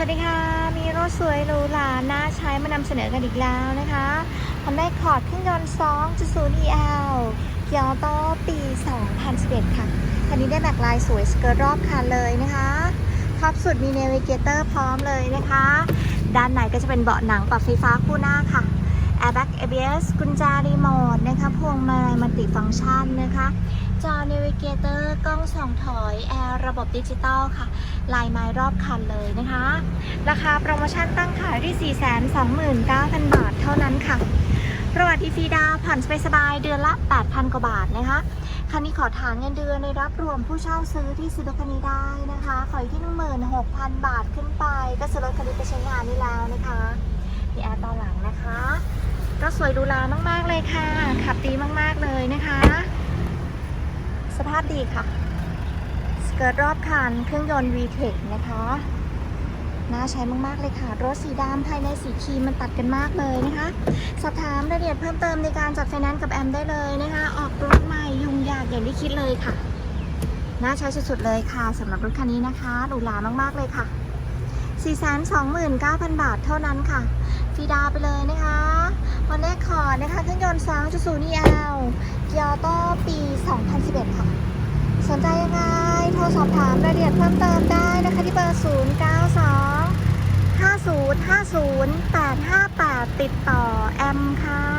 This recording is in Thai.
สวัสดีค่ะ มีรถสวยหรูหราน่าใช้มานำเสนอกันอีกแล้วนะคะ Honda Accord เครื่องยนต์ 2.0 EL เกียวโตปี 2011 ค่ะ คันนี้ได้แม็กลายสวยสเกิร์ตรอบคันเลยนะคะท็อปสุดมีเนวิเกเตอร์พร้อมเลยนะคะ ด้านในก็จะเป็นเบาะหนังปรับไฟฟ้าคู่หน้าค่ะ Airbag ABS กุญแจรีโมทนะคะพวงมาลัยมัลติฟังก์ชันนะคะ จอ Navigator กล้องสองถอยแอร์ระบบดิจิตอลค่ะ ลายไม้รอบคันเลยนะคะ ราคาโปรโมชั่นตั้งขายที่ 429,000 บาทเท่านั้นค่ะประวัติฟรีดาวผ่อนสบายเดือนละ 8,000 กว่าบาทนะคะคันนี้ขอฐานเงินเดือนในรับรวมผู้เช่าซื้อที่ซื้อรถคันนี้ได้นะคะ ขออยู่ที่ 16,000 บาทขึ้นไป ก็ซื้อรถคันนี้ไปใช้งานได้แล้วนะคะมีแอร์ตอนหลังนะคะ สวยหรูรามาก ๆ เลยค่ะ ขับดีมาก ๆ เลยนะคะ สภาพดีค่ะ สเกิร์ตรอบคันเครื่องยนต์ VTEC นะคะ น่าใช้มาก ๆ เลยค่ะ รถสีดำภายในสีครีมมันตัดกันมากเลยนะคะ สอบถามรายละเอียดเพิ่มเติมในการจัดไฟแนนซ์กับแอมได้เลยนะคะ ออกรถใหม่ยุ่งยากอย่างที่คิดเลยค่ะ น่าใช้สุด ๆ เลยค่ะสำหรับรถคันนี้นะคะหรูหรามาก ๆ เลยค่ะ429,000 บาทเท่านั้นค่ะฟรีดาไปเลยนะคะ นะคะเครื่องยนต์2.0 EL เกียวโตปี 2011 ค่ะ สนใจยังไง โทรสอบถามรายละเอียดเพิ่มเติมได้นะคะที่เบอร์ 092 5050 858 ติดต่อแอมค่ะ